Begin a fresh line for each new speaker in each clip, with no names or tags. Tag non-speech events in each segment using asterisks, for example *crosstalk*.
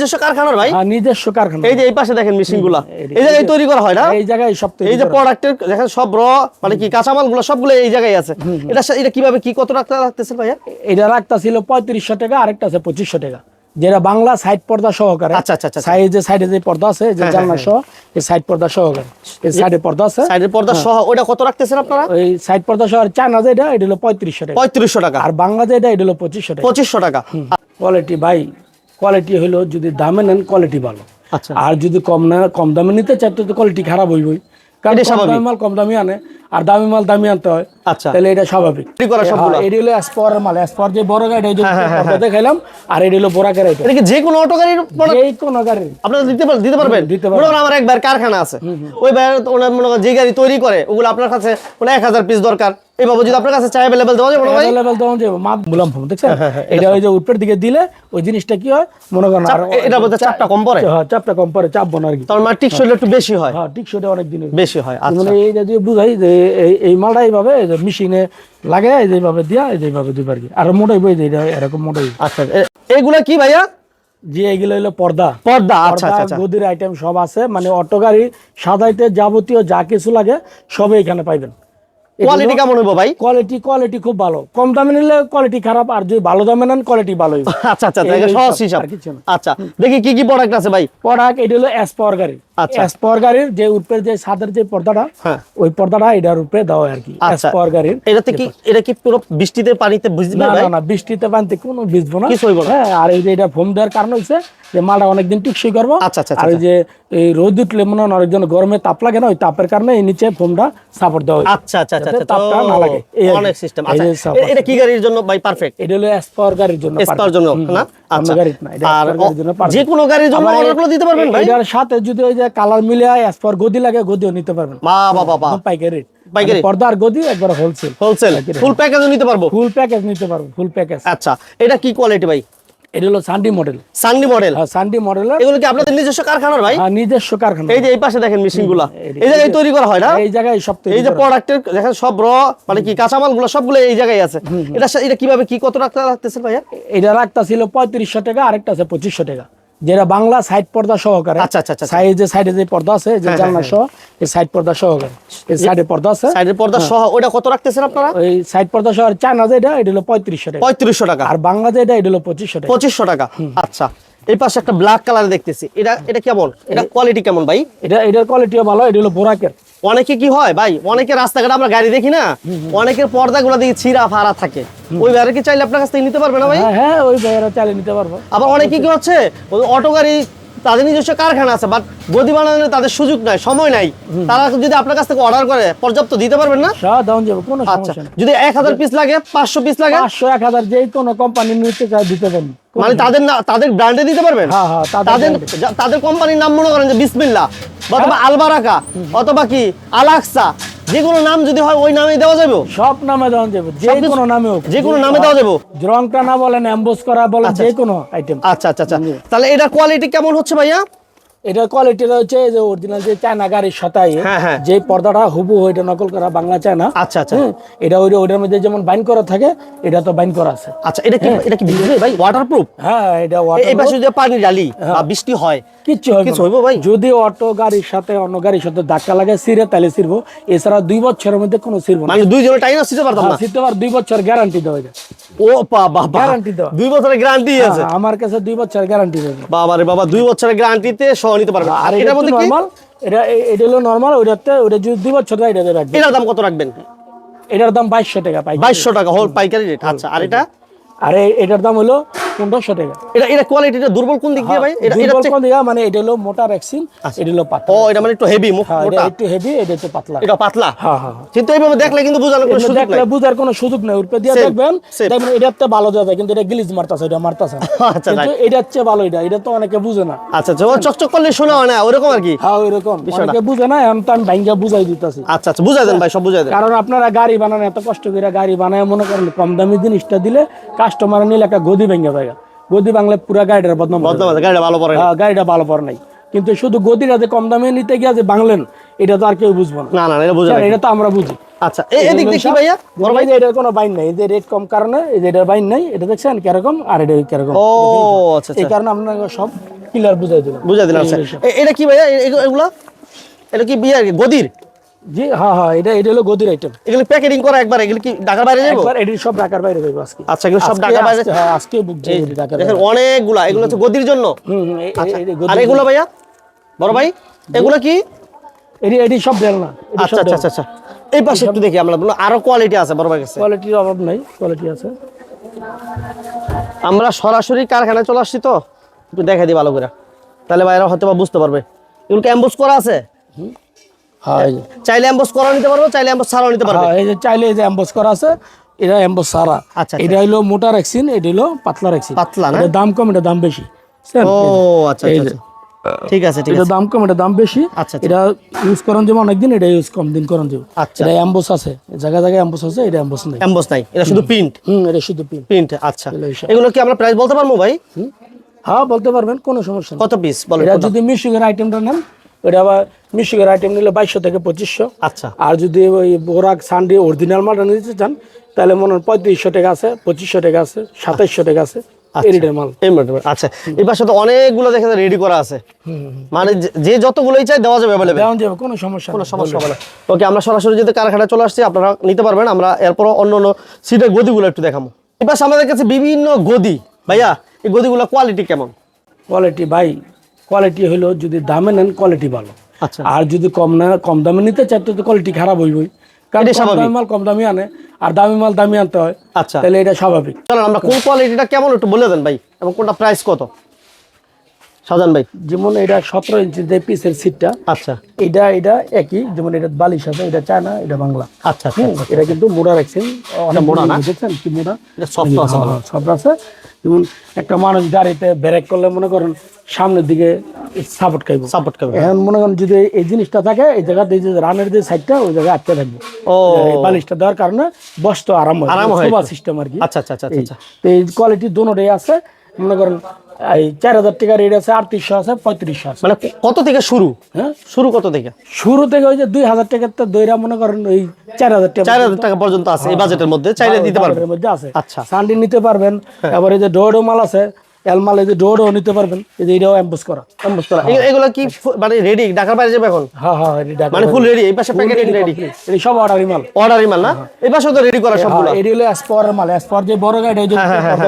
নিজস্ব কারখানার ভাই?
হ্যাঁ, নিজস্ব কারখানা।
এই যে এই পাশে দেখেন মেশিনগুলা।
এই-
জায়গায় তৈরি করা হয় না?
এই জায়গায় সব তৈরি
এই যে প্রোডাক্টের দেখেন সব র মানে কি কাঁচামালগুলো সবগুলো এই জায়গায় আছে। এটা এটা কীভাবে কি কত টাকা রাখতেছেন ভাইয়া?
এটা রাখতা ছিল পঁয়ত্রিশশো টাকা আরেকটা আছে পঁচিশশো টাকা। যেটা বাংলা সাইড পর্দা সহকারে।
আচ্ছা, আচ্ছা, আচ্ছা।
সাইডে সাইডে যে পর্দা আছে যে
হ্যাঁ,
জানলা সহ এই সাইড পর্দা সহকারে। এই সাইডে পর্দা আছে।
সাইডের পর্দা সহ ওটা কত রাখতেছেন আপনারা?
ওই সাইড পর্দা সহ চায়না যেটা এটা হলো পঁয়ত্রিশশো টাকা।
পঁয়ত্রিশশো টাকা।
আর বাংলা যেটা এটা হলো পঁচিশশো টাকা।
পঁচিশশো টাকা।
কোয়ালিটি ভাই কোয়ালিটি হলো যদি দামে নেন কোয়ালিটি ভালো।
আচ্ছা।
আর যদি কম না কম দামে নিতে চাই তো কোয়ালিটি খারাপ হইবই। কারণ কম দামে মাল কম দামি আনে। আর দামি মাল দামি আনতে হয়।
আচ্ছা।
তাহলে এটা স্বাভাবিক।
সবগুলো?
হ্যাঁ, এটা হলো স্পর মাল। স্পর যে বড় গাড়ি এই যে
হ্যাঁ,
দেখাইলাম আর এটা হলো বড় গাড়ি এটা।
এটা কি যে কোনো অটো গাড়ির
এই কোন গাড়ি
আপনারা দিতে পার- দিতে পারবেন।
দিতে পারব।
মনে করেন আমার এক ভাইয়ের কারখানা আছে। ওই ভাইয়ের ওনার মনে যে গাড়ি তৈরি করে ওগুলো আপনার কাছে মানে এক হাজার পিস দরকার। এইভাবে যদি আপনার কাছে চাই অ্যাভেলেবেল দেওয়া যাবে ভাই
লেভেল তখন যে মাপ মুলাম ফোন দেখছেন?
হ্যাঁ,
এটা ওই যে উপরের দিকে দিলে ওই জিনিসটা কি হয়? মনে করেন আর
এটা বলতে চাপটা কম পড়ে।
হ্যাঁ চাপটা কম পড়ে চাপ বোনা আর কি
তার মানে টিকসই একটু বেশি হয়।
হ্যাঁ ঠিক সেটা অনেক দিনের
বেশি হয় আচ্ছা।
মানে এইটা দিয়ে বুঝাই যে এই এই মালটা এইভাবে মেশিনে লাগে এইভাবে দিয়া এইভাবে দিবে আর কি। আর মোটাই বই এটা এরকম মোটাই।
আচ্ছা এ- এগুলা কি ভাইয়া?
যে এগুলো হলো পর্দা।
পর্দা আচ্ছা আচ্ছা আচ্ছা।
গদির আইটেম সব আছে মানে অটো গাড়ি সাদাইতে যাবতীয় যা কিছু লাগে সবই এখানে পাইবেন।
কোয়ালিটি কেমন হইব ভাই?
কোয়ালিটি কোয়ালিটি খুব ভালো। কম দামে নিলে কোয়ালিটি খারাপ আর যদি ভালো দামে নেন কোয়ালিটি ভালো
আচ্ছা আচ্ছা সহজ
হিসাব।
আচ্ছা দেখি কি কি প্রোডাক্ট আছে ভাই?
প্রোডাক্ট এটা হলো এসপাওয়ার গাড়ি।
আচ্ছা।
এসপাওয়ার গাড়ির যে উপরের যে ছাদের যে পর্দাটা ওই পর্দাটা এটার উপরে দেওয়া আর কি। গাড়ির
এটাতে কি এটা কি পুরো বৃষ্টিতে পানিতে বুঝবে
না না না বৃষ্টিতে পানিতে কোনো ভিজবো না।
কিছু হইবো
হ্যাঁ আর এই যে এটা ফোম দেওয়ার কারণ হচ্ছে যে মালটা অনেকদিন টিকসই করব। আর ওই যে এই রোদ উঠলে মনে হয় অনেকজন গরমে তাপ লাগে না ওই তাপের কারণে এই নিচে ফোমটা সাপোর্ট দেওয়া
আচ্ছা আচ্ছা আচ্ছা আচ্ছা,
তাপটা না লাগে। এই আর কি।
অনেক সিস্টেম আচ্ছা
যে
এটা কি গাড়ির জন্য ভাই পারফেক্ট
এটা হলো এসপাওয়ার গাড়ির জন্য
এসপার জন্য না? আচ্ছা।
গাড়ির না এটা গাড়ির জন্য
যে কোনো গাড়ির জন্য অর্ডার দিতে পারবেন ভাই?
এটার সাথে যদি ওই যে কালার মিলে এসপাওয়ার গদি লাগে গদিও নিতে পারবেন
মা বাবা বাবা।
পাইকারি
পাইকারি?
মানে পর্দা আর গদি একবার হোলসেল
হোলসেল ফুল প্যাকেজও নিতে পারব?
ফুল প্যাকেজ নিতে পারব ফুল প্যাকেজ
আচ্ছা এটা কি কোয়ালিটি ভাই?
এটা হলো সান্ডি মডেল
সানডি মডেল
সান্ডি মডেলের
এগুলো কি আপনাদের নিজস্ব কারখানার ভাই?
নিজস্ব কারখানা।
এই যে এই পাশে দেখেন মেশিনগুলা
এই-
জায়গায় তৈরি করা হয় না?
এই জায়গায় সব তৈরি
এই যে। প্রোডাক্টের দেখেন সব র মানে কি কাঁচামালগুলো সবগুলো এই জায়গায় আছে। এটা এটা কীভাবে কি কত টাকা রাখতেছেন ভাইয়া?
এটা রাখতা ছিল পঁয়ত্রিশশো টাকা আরেকটা আছে পঁচিশশো টাকা। যেটা বাংলা সাইড পর্দা সহকারে।
আচ্ছা, আচ্ছা, আচ্ছা।
সাইডে সাইডে যে পর্দা আছে যে জানলা সহ এই সাইড পর্দা সহকারে। এই সাইডে পর্দা আছে।
সাইডের পর্দা সহ ওটা কত রাখতেছেন আপনারা?
ওই সাইড পর্দা সহ চায়না যেটা এটা হলো পঁয়ত্রিশশো টাকা।
পঁয়ত্রিশশো টাকা।
আর বাংলা যেটা এটা হলো পঁচিশশো টাকা।
পঁচিশশো টাকা। আচ্ছা এই পাশে একটা ব্ল্যাক কালার দেখতেছি। এটা এটা কেমন? এটা কোয়ালিটি কেমন ভাই?
এটা এটার কোয়ালিটিও ভালো এটা হলো বোরাকের।
অনেকে কি হয় ভাই অনেকে রাস্তাঘাটে আমরা গাড়ি দেখি না অনেকের পর্দা গুলা দিকে ছিঁড়া ফাড়া থাকে। ওই গাড়ি কি চাইলে আপনার কাছ থেকে নিতে পারবে না ভাই?
হ্যাঁ হ্যাঁ ওই ভাইয়েরা চাইলে নিতে পারব।
আবার অনেকে কি হচ্ছে অটো গাড়ি তাদের নিজস্ব কারখানা আছে বাট গদি বানানোর তাদের সুযোগ নাই সময় নাই। তারা যদি আপনার কাছ থেকে অর্ডার করে পর্যাপ্ত দিতে পারবেন না?
দাম যাবে কোনো
আচ্ছা যদি এক হাজার পিস লাগে পাঁচশো পিস লাগে?
পাঁচশো এক হাজার যে কোনো কোম্পানি নিতে চায় দিতে পারবেন
মানে তাদের না তাদের ব্র্যান্ডে দিতে পারবেন?
হ্যাঁ হ্যাঁ তাদের
তাদের কোম্পানির নাম মনে করেন যে বিসমিল্লা অথবা আলবারাকা অথবা কি আলাক্সা যে কোনো নাম যদি হয় ওই নামে দেওয়া যাবে
সব নামে দেওয়া যাবে যে কোনো নামে হোক।
যে কোনো নামে দেওয়া যাবে
রংটা না বলেন অ্যাম্বোস করা বলেন যে কোনো আইটেম
আচ্ছা আচ্ছা আচ্ছা। তাহলে এটা কোয়ালিটি কেমন হচ্ছে ভাইয়া?
এটার কোয়ালিটি হচ্ছে যে অরিজিনাল যে চায়না গাড়ির সাথে
হ্যাঁ, হ্যাঁ।
যে পর্দাটা হুবু ওইটা নকল করা বাংলা চায়না।
আচ্ছা আচ্ছা।
এটা ওইটা ওইটার মধ্যে যেমন বাইন করা থাকে এটা তো বাইন করা আছে।
আচ্ছা এটা কি এটা কি ভিজবে ভাই? ওয়াটারপ্রুফ
হ্যাঁ এটা
এই পাশে যদি পানি ডালি বা বৃষ্টি হয়
কিচ্ছু হবে
কিছু। হইব ভাই?
যদি অটো গাড়ির সাথে অন্য গাড়ির সাথে ধাক্কা লাগে সিরে তাহলে সিরবো এছাড়া দুই বছরের মধ্যে কোনো সিরবো না।
মানে দুই জনের টাইম পারতাম না?
পার দুই বছর গ্যারান্টি দেওয়া যায়
ও বাবা
দেওয়া।
দুই বছরের গ্যারান্টি আছে।
হ্যাঁ, আমার কাছে দুই বছর গ্যারান্টি দেবে
বাবা রে বাবা দুই বছরের গ্যারান্টিতে সহ নিতে পারবেন।
আর
এটার মধ্যে
নরমাল এটা এটা হলো নরমাল ওইটাতে ওইটা যদি দুই বছর হয় এটা রাখবেন।
এটার দাম কত রাখবেন?
এটার দাম বাইশশো টাকা পাই
বাইশশো টাকা হল পাইকারি রেট আচ্ছা আর এটা?
আর এটার দাম হলো টাকা।
এটা এটা কোয়ালিটিটা দুর্বল কোন দিক দিয়ে ভাই? এটা এটা
দুর্বল কোন দিকে? মানে এটা হলো মোটা ভ্যাকসিন এটা হলো পাতলা।
ও এটা মানে একটু হেভি
হ্যাঁ, এটা
মোটা?
একটু হেভি এটা একটু পাতলা।
এটা পাতলা?
হ্যাঁ হ্যাঁ হ্যাঁ।
কিন্তু এইভাবে দেখলে কিন্তু বোঝানোর কোনো সুযোগ নাই।
বুঝার কোনো সুযোগ নেই। উপরে দিয়ে দেখবেন. দেখবেন এটাতে ভালো কিন্তু এটা গিলিজ মারতাছে এটা মারতাছে *laughs*
আচ্ছা,
কিন্তু এটা হচ্ছে ভালো এটা এটা তো অনেকে বুঝে না।
আচ্ছা আচ্ছা ও চকচক করলে শোনা হয় না ওরকম আর কি?
হ্যাঁ ওইরকম। অনেকে বুঝে না এখন তো আমি ভাঙ্গা বুঝাই দিতেছি।
আচ্ছা আচ্ছা বুঝাই দেন ভাই সব বুঝাই দেন।
কারণ আপনারা গাড়ি বানান এত কষ্ট করে গাড়ি বানায় মনে করেন কম দামি জিনিসটা দিলে কাস্টমার নিলে একটা গদি ভেঙে যায়। গদি বাংলা পুরা গাড়িটার বদনাম।
গাড়িটা ভালো পড়ে
হ্যাঁ, গাড়িটা ভালো পড়ে নাই। কিন্তু শুধু গদিটা যে কম দামে নিতে গিয়ে যে বাংলেন এটা তো আর কেউ বুঝব না।
না এটা বুঝাই
স্যার, এটা তো আমরা বুঝি।
আচ্ছা এদিক কি ভাইয়া বড় ভাই।
এই এটার কোনো বাইন নাই যে রেট কম কারণে এই যে এটার বাইন নাই এটা দেখছেন কীরকম? আর এটা কীরকম?
ও আচ্ছা
এই
আচ্ছা
কারণে আপনাকে সব ক্লিয়ার বুঝাই দিলাম।
বুঝা দিলাম আচ্ছা। এটা কি ভাইয়া? এগুলা? এটা কি বিয়ার গদির?
জি হ্যাঁ হ্যাঁ এটা এটা হলো গদির আইটেম
এগুলো প্যাকেটিং করা একবার এগুলো কি ঢাকার বাইরে যাব?
একবার এটি সব ঢাকার বাইরে যাইবো আজকে।
আচ্ছা এগুলো সব ঢাকার বাইরে?
আজকে- হ্যাঁ আজকে বুক ঢাকার
দেখেন অনেকগুলা এগুলো হচ্ছে গদির জন্য।
হুম হুম এই
আর এগুলো ভাইয়া? বড় ভাই এগুলো কি?
এটি এটি সব
আচ্ছা আচ্ছা আচ্ছা আচ্ছা। এই পাশে একটু দেখি আমরা আরও কোয়ালিটি আছে বড় ভাই কাছে।
কোয়ালিটির অভাব নাই কোয়ালিটি আছে।
আমরা সরাসরি কারখানায় চলে আসছি তো একটু দেখা দিই ভালো করে। তাহলে ভাইরা হয়তো বা বুঝতে পারবে। এগুলো অ্যাম্বুস করা আছে?
যে-
চাইলে অ্যাম্বুস করা নিতে পারব চাইলে অ্যাম্বুস ছাড়াও নিতে পারবে।
হ্যাঁ এই যে চাইলে এই যে এমবস করা আছে এটা এমবস সারা
আচ্ছা।
এটা হলো মোটা রেক্সিন এটা হলো পাতলা রেক্সিন
পাতলা না?
দাম কম এটা দাম বেশি।
ও আচ্ছা আচ্ছা আচ্ছা। ঠিক আছে ঠিক আছে।
দাম কম এটা দাম বেশি।
আচ্ছা, আচ্ছা।
এটা ইউজ করেন যাব অনেকদিন এটা ইউজ কম দিন করেন
আচ্ছা।
এটা এমবস আছে। জায়গা জায়গায় এমবস আছে এটা এমবস নেই।
অ্যাম্বুস নাই এটা শুধু প্রিন্ট
হুম এটা শুধু পিন
প্রিন্ট আচ্ছা।
এগুলো
কি আমরা প্রাইস বলতে পারব ভাই?
হ্যাঁ বলতে পারবেন কোনো সমস্যা নেই।
কত পিস বলেন
এটা? যদি মিশুকের আইটেমটা নেন ওটা আবার মিশুকের আইটেম নিলে বাইশশো থেকে পঁচিশশো।
আচ্ছা।
আর যদি ওই বোরাক সানডে অরিজিনাল মালটা নিতে চান তাহলে মনে হয় পঁয়ত্রিশশো টাকা আছে পঁচিশশো টাকা আছে সাতাইশশো টাকা আছে।
আচ্ছা। এই পাশে তো অনেকগুলো দেখে রেডি করা আছে। মানে যে- যতগুলোই চাই দেওয়া যাবে অ্যাভেলেবেল
দেওয়া যাবে কোনো সমস্যা
কোনো সমস্যা হবে না। ওকে আমরা সরাসরি যদি চলে আসছি আপনারা নিতে পারবেন। আমরা এরপর অন্য অন্য সিটের গদিগুলো একটু দেখাবো। আমাদের কাছে বিভিন্ন গদি। ভাইয়া এই গদিগুলো কোয়ালিটি কেমন?
কোয়ালিটি ভাই কোয়ালিটি হলো যদি দামে নেন কোয়ালিটি ভালো।
আচ্ছা।
আর যদি কম না কম দামে নিতে চাই তো কোয়ালিটি খারাপ হইবই। কারণ কম দামি মাল কম দামি আনে আর দামি মাল দামি আনতে হয়
আচ্ছা।
তাহলে এটা স্বাভাবিক।
চলেন আমরা কোন কোয়ালিটিটা কেমন একটু বলে দেন ভাই এবং কোনটা প্রাইস কত? সাজান ভাই।
যেমন এটা সতেরো ইঞ্চি যে পিসের সিটটা
আচ্ছা।
এটা এটা একই যেমন এটা বালিশ আছে এটা চায়না এটা বাংলা।
আচ্ছা আচ্ছা
এটা কিন্তু মোড়া রাখছেন
মোড়া না?
দেখছেন কি মোড়া?
এটা আছে। ভালো।
আছে। যেমন একটা মানুষ গাড়িতে ব্রেক করলে মনে করেন সামনের দিকে সাপোর্ট খাইব।
সাপোর্ট খাইব
এখন মনে করেন যদি এই জিনিসটা থাকে এই জায়গাতে এই যে রানের যে সাইডটা ওই জায়গায় আটকে থাকবে।
ও।
বালিশটা দেওয়ার কারণে বস্তু আরাম হয়
আরাম হয়
সিস্টেম আর কি।
আচ্ছা আচ্ছা আচ্ছা আচ্ছা।
তো এই কোয়ালিটি দুটোই আছে। মনে করেন এই চার হাজার টাকা রেট আছে আটত্রিশশো আছে পঁয়ত্রিশশো আছে।
মানে কত থেকে শুরু?
হ্যাঁ?
শুরু কত থেকে?
শুরু থেকে ওই যে দুই হাজার টাকার তো দইরা মনে করেন ওই চার হাজার টাকা
চার হাজার টাকা পর্যন্ত আছে এই বাজেটের মধ্যে চাইলে দিতে পারবেন।
মধ্যে আছে।
আচ্ছা।
সানডি নিতে পারবেন তারপরে এই যে ডোডো মাল আছে এল মাল এই যে নিতে পারবেন এই যে এটাও অ্যাম্বুস করা।
এ- এগুলো কি মানে রেডি ঢাকার বাইরে যাবে এখন?
হ্যাঁ হ্যাঁ
মানে ফুল রেডি এই পাশে প্যাকেটিং রেডি
এটা সব অর্ডারি মাল।
অর্ডারই মাল না? এই পাশে তো রেডি করা সবগুলো?
হ্যাঁ, এটি হলো এসপরের মাল এসপর যে বড় গাড়ি যে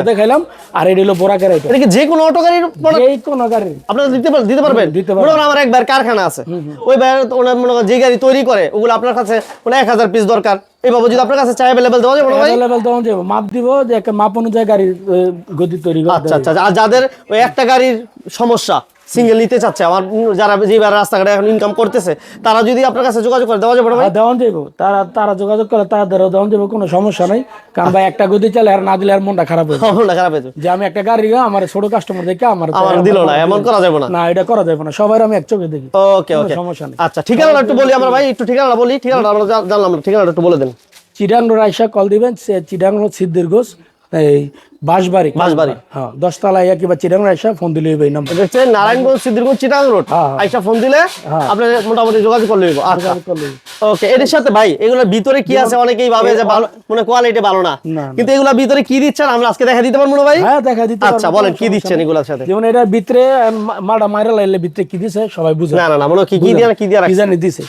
দেখাইলাম আর এটি হলো বড় গাড়ি
এটা কি যে কোনো অটো গাড়ির
এই কোন গাড়ি
আপনারা দিতে পার- দিতে পারবেন?
দিতে
করেন আমার একবার কারখানা আছে। ওই তো ওনার মনে যে গাড়ি তৈরি করে ওগুলো আপনার কাছে মানে এক হাজার পিস দরকার। এইভাবে যদি আপনার কাছে চাই অ্যাভেলেবেল দেওয়া যাবে ভাই?
লেভেল তখন যে মাপ দিব যে একটা মাপ অনুযায়ী গাড়ির গতি তৈরি করে
আচ্ছা আচ্ছা। আর যাদের ওই একটা গাড়ির সমস্যা সিঙ্গেল নিতে চাচ্ছে। আমার যারা যেবার রাস্তাঘাটে এখন ইনকাম করতেছে তারা যদি আপনার কাছে যোগাযোগ করে দেওয়া যাবে ভাই?
আর দেওয়ান তারা তারা যোগাযোগ করে তাদেরও দেওয়ান যাইব কোনো সমস্যা নাই। কারণ ভাই একটা গতি চালে আর না দিলে আর মনটা খারাপ হয়ে।
না খারাপ হয়েছে
যে আমি একটা গাড়ি আমার ছোট কাস্টমার দেখে আমার
আমার দিল না এমন করা যাবে। না।
না এটা করা যাবে না। সবাই আমি এক চোখে দেখি।
ওকে ওকে
সমস্যা নেই।
আচ্ছা ঠিকানাটা একটু বলি আমরা ভাই একটু ঠিকানাটা বলি। ঠিকানাটা আমরা জানলাম না ঠিকানাটা একটু বলে দেন।
চিটাং রোড আইসা কল দিবেন রোড সিদ্ধির ঘোষ। এই বাঁশবাড়ি।
বাঁশবাড়ি।
হ্যাঁ দশতলা ইয়া কিংবা চিটাং রোড আইসা ফোন দিলে এই নাম্বার।
এটা হচ্ছে নারায়ণগঞ্জ সিদ্ধিরগঞ্জ চিটাং রোড।
হ্যাঁ, হ্যাঁ।
আইসা ফোন দিলে আপনি মোটামুটি যোগাযোগ। আচ্ছা। ওকে এর সাথে ভাই এগুলোর ভিতরে কি আছে? অনেকেই ভাবে যে ভালো মানে কোয়ালিটি ভালো না। কিন্তু এগুলোর ভিতরে কি দিচ্ছেন? আমরা আজকে দেখা দিতে পারব না ভাই?
হ্যাঁ দেখা দিতে
আচ্ছা বলেন কি দিচ্ছেন এগুলোর সাথে?
যেমন এটা ভিতরে মা- মাইরা লাইলে ভিতরে কি দিছে? সবাই বুঝে।
না না না মনে কি কি দিয়ে কি দিয়ে রাখছে
জানি দিছে।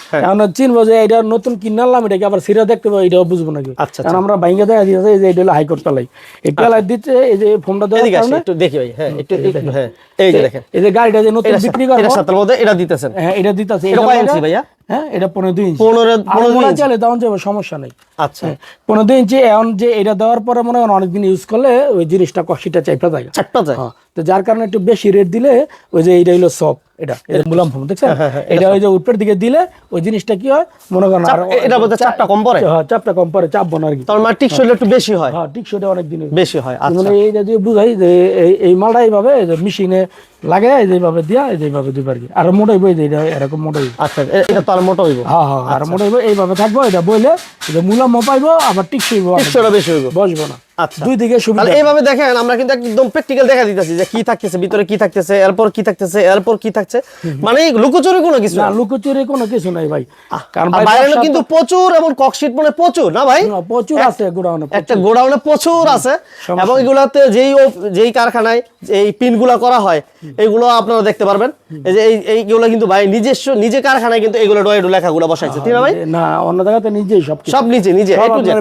চিনবো যে এটা নতুন কিনালাম এটাকে আবার সিরা দেখতে পাবো এটাও বুঝব নাকি?
আচ্ছা,
আমরা বাইঙ্গা দেখা দিয়েছে যে এটা হলো হাইকোর্ট তালাই এই পেলাই দিচ্ছে এই যে ফোনটা দেওয়ার কারণে
একটু দেখি ভাই হ্যাঁ একটু হ্যাঁ এই যে দেখেন।
এই যে গাড়িটা যে নতুন
এটা
করা
এটা
করব
মধ্যে এটা দিতেছেন।
হ্যাঁ এটা দিতেছে
এটা কয় ইঞ্চি ভাইয়া?
হ্যাঁ এটা পনেরো দুই ইঞ্চি।
পনেরো পনেরো
চালে তখন যাবে সমস্যা নেই।
আচ্ছা।
পনেরো দুই ইঞ্চি এখন যে এটা দেওয়ার পরে মনে হয় অনেকদিন ইউজ করলে ওই জিনিসটা কষিটা চাইপা থাকে
যায়।
হ্যাঁ, তো যার কারণে একটু বেশি রেট দিলে ওই যে এইটা হলো সব এটা এটা মুলাম দেখছেন?
হ্যাঁ,
এটা ওই যে উপরের দিকে দিলে ওই জিনিসটা কি হয়? মনে করেন আর
এটা বলতে চাপটা কম পড়ে?
হ্যাঁ চাপটা কম পরে চাপবো না আর কি।
তার মানে টিকসইটা একটু বেশি হয়?
হ্যাঁ ঠিক সেটা অনেক দিন
বেশি হয় আচ্ছা।
মানে এইটা দিয়ে বুঝাই যে এই- এই মালটা এইভাবে মেশিনে লাগে এই যে দিয়া এই যে এইভাবে দিবে আর কি আর মোটাই বই যে এটা এরকম হইব
আচ্ছা এটা তার মোটা হইব।
হ্যাঁ হ্যাঁ আর মোটা হইব এইভাবে থাকব এটা বইলে মূলা মপাইব আবার টিকসই
টিকসইটা বেশি হইব।
বসবো না।
আচ্ছা
দুই দিকে সুবিধা।
এইভাবে দেখেন আমরা কিন্তু একদম প্র্যাকটিক্যাল দেখা দিতেছি যে কি থাকতেছে ভিতরে কি থাকতেছে এরপর কি থাকতেছে এরপর কি থাকছে। মানে লুকোচুরি কোনো কিছু
না লুকোচুরি কোনো কিছু নাই ভাই। কারণ
বাইরে কিন্তু প্রচুর এবং ককশিট মানে প্রচুর না ভাই?
প্রচুর আছে গোডাউনে
একটা গোডাউনে প্রচুর আছে। এবং এগুলাতে যেই যেই কারখানায় এই পিন পিনগুলা করা হয় এগুলো আপনারা দেখতে পারবেন। এই যে এই এইগুলো কিন্তু ভাই নিজস্ব নিজে কারখানায় কিন্তু এগুলো ডয়েডো লেখাগুলো বসাইছে। ঠিক না ভাই?
না অন্য জায়গাতে নিজেই সব
সব নিজে নিজে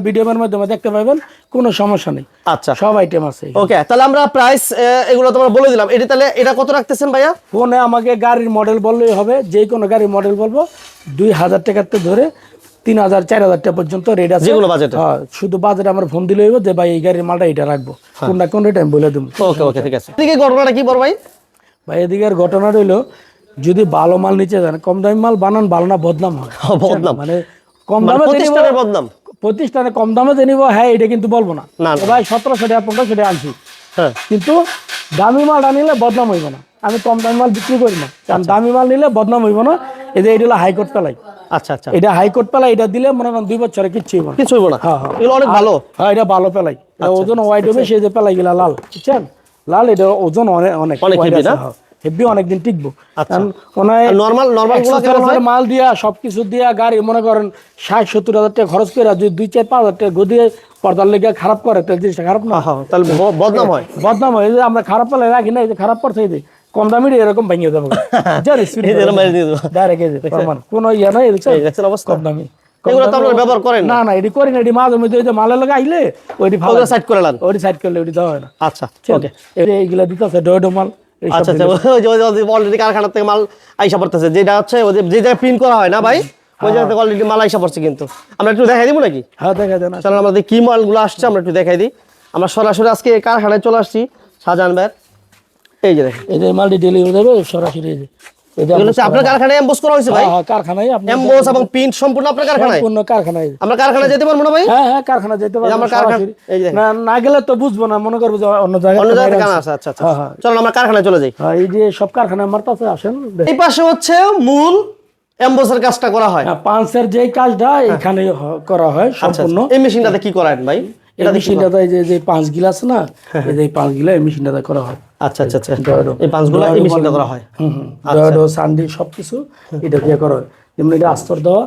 ভিডিওর মাধ্যমে দেখতে পাবেন কোনো সমস্যা নেই।
আচ্ছা।
সব আইটেম আছে
ওকে তাহলে আমরা প্রাইস এগুলো তোমার বলে দিলাম। এটা তাহলে এটা কত রাখতেছেন ভাইয়া?
ফোনে আমাকে গাড়ির মডেল বললেই হবে যে কোনো গাড়ির মডেল বলব দুই হাজার টাকাতে ধরে তিন হাজার চার হাজার টাকা পর্যন্ত রেট আছে।
যেগুলো বাজেটে।
হ্যাঁ শুধু বাজেট আমার ফোন দিলে হইব যে ভাই এই গাড়ির মালটা এটা রাখব।
হ্যাঁ।
কোনটা কোন রেট আমি বলে দেবো।
ওকে ওকে ঠিক আছে। এদিকে ঘটনাটা কি বড় ভাই?
ভাই এদিকের ঘটনা রইল যদি ভালো মাল নিচে যান কম দামি মাল বানান ভালো না বদনাম হয়।
বদনাম।
মানে কম
মানে
দামে
প্রতিষ্ঠানের বদনাম।
প্রতিষ্ঠানে কম দামে যে নিবো হ্যাঁ এটা কিন্তু বলব না। ভাই সতেরোশো টাকা পনেরোশো টাকা আনছি।
হ্যাঁ।
কিন্তু দামি মাল নিলে বদনাম হইব না। আমি কম দামি মাল বিক্রি করি না। কারণ দামি মাল নিলে বদনাম হইব না। এই যে এটা হলো হাইকোর্ট পেলাই
আচ্ছা আচ্ছা।
এটা হাইকোর্ট পেলাই এটা দিলে মনে করেন দুই বছরে কিচ্ছু হইব না।
কিছু হইব না?
হ্যাঁ, হ্যাঁ।
এগুলো অনেক ভালো।
হ্যাঁ এটা ভালো পেলাই
আচ্ছা,
ওজন হোয়াইট হবে সেই যে পেলাই গেলা লাল। বুঝছেন? লাল এটা ওজন অনেক। অনেক
অনেক না?
হেভি অনেকদিন টিকবো।
আচ্ছা।
কারণ
নর্মাল নর্মাল
চল্লিশের মাল দিয়া সবকিছু দিয়া গাড়ি মনে করেন ষাট সত্তর হাজার টাকা খরচ করে যদি দুই চার পাঁচ হাজার টাকা গদিয়ে পর্দার লেগে খারাপ করে তাহলে জিনিসটা খারাপ না।
তাহলে বদনাম হয়।
বদনাম হয়। আমরা খারাপ পেলে রাখি না এই যে খারাপ পড়ছে এই কম দামি এরকম ভেঙে দেবো। *laughs* কোনো ইয়ে নাই কম দামি।
এগুলো তো আপনারা ব্যবহার করেন না।
না এটি করি না এটি মাঝে মধ্যে ওই যে মালের লগে আইলে ওইটি ভালো
সাইড করে লান
ওইটি সাইড করলে ওইটি দেওয়া হয় না।
আচ্ছা ওকে।
মাল। এইসব
আচ্ছা আচ্ছা অলরেডি থেকে মাল আইসা পড়তেছে। যেটা হচ্ছে ওই যে জায়গায় প্রিন্ট করা হয় না ভাই ওই জায়গাতে অলরেডি মাল আইসা পড়ছে কিন্তু। আমরা একটু দেখাই দিব নাকি?
হ্যাঁ দেখা যায় না
চলো আমাদের কি মালগুলো আসছে আমরা একটু দেখাই দিই। আমরা সরাসরি আজকে কারখানায় চলে আসছি শাহজাহান ভাইয়ের। এই যে দেখেন।
এই যে মালটি ডেলিভারি দেবে সরাসরি এই যে।
আপনার কারখানায় এমবোস করা হয়েছে ভাই?
হ্যাঁ, হ্যাঁ, কারখানায়
এমবোস এবং প্রিন্ট সম্পূর্ণ আপনার কারখানায়?
সম্পূর্ণ কারখানায়।
আমরা কারখানায় যেতে পারব না ভাই?
হ্যাঁ হ্যাঁ কারখানা যেতে পারবেন
আমার কারখানা-
সরাসরি।
এই যে। দেখেন।
না না গেলে তো বুঝব না মনে করব যে অন্য জায়গায়
অন্য জায়গায় কারখানা
আছে।
আছে? আচ্ছা আচ্ছা
হ্যাঁ, হ্যাঁ।
আমরা কারখানায় চলে যাই।
হ্যাঁ, এই যে সব কারখানা আমার কাছে আসেন
এই পাশে হচ্ছে মূল এমবোসের কাজটা করা হয়।
হ্যাঁ, পাঁচের যে কাজটা এখানে করা হয়
আচ্ছা,
সম্পূর্ণ।
এই মেশিনটাতে কি করেন ভাই?
এই মেশিনটাতে যে যে পাঁচ গিলাস না এই যে পাঁচ গিলা এই মেশিনটাতে করা হয়।
আচ্ছা আচ্ছা আচ্ছা। এই পাঁচগুলো এই মেশিনটা করা হয়।
হুম হুম। ডয়ডো সান্ডি সবকিছু এটা দিয়ে করা হয়। যেমন এটা আস্তর দেওয়া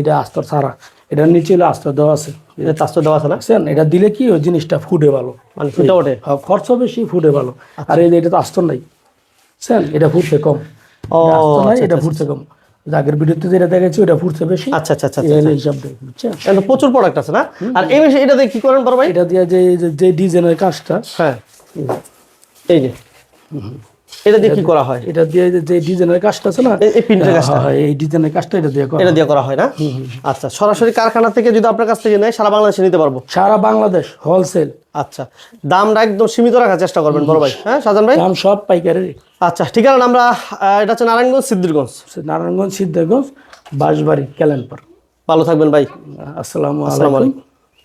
এটা আস্তর ছাড়া। এটার নিচে হলো আস্তর দেওয়া আছে।
এটা চারশো দেওয়া আছে না?
এটা দিলে কি ওই জিনিসটা ফুটে ভালো।
মানে ফুটে ওঠে?
হ্যাঁ, খরচও বেশি ফুটে ভালো। আর এই যে এটা তো আস্তর নাই। বুঝছেন? এটা ফুটছে কম।
ও
এটা আস্তর নাই এটা ফুটছে কম। আগের ভিডিওতে যেটা দেখাচ্ছি ওটা ফুটছে বেশি।
আচ্ছা আচ্ছা আচ্ছা
এই হলো হিসাব দিয়ে, বুঝছেন
প্রচুর প্রোডাক্ট আছে না? আর এই মেশিন এটাতে কি করেন বড় ভাই?
এটা দিয়ে যে যে- ডিজাইনের কাজটা।
হ্যাঁ। এই যে। এটা দিয়ে কি করা হয়?
এটা দিয়ে যে- ডিজাইনের কাজটা আছে না?
এই- এই প্রিন্টের কাজটা।
হ্যাঁ, এই ডিজাইনের কাজটা এটা দিয়ে করা
এটা দিয়ে করা হয় না? আচ্ছা সরাসরি কারখানা থেকে যদি আপনার কাছ থেকে নেয় সারা বাংলাদেশে নিতে পারব?
সারা বাংলাদেশ হোলসেল
আচ্ছা দামটা একদম সীমিত রাখার চেষ্টা করবেন বড় ভাই। হ্যাঁ সাজান ভাই?
দাম সব পাইকারি
আচ্ছা ঠিক আছে আমরা এটা হচ্ছে নারায়ণগঞ্জ সিদ্ধিরগঞ্জ।
নারায়ণগঞ্জ সিদ্ধিরগঞ্জ বাঁশবাড়ি ক্যালেনপার
ভালো থাকবেন ভাই।
আসসালাম আলাইকুম।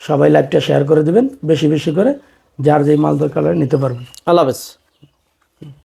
সবাই লাইভটা শেয়ার করে দেবেন বেশি বেশি করে যার যেই মাল দরকার নিতে পারবেন।
আল্লাহ হাফেজ।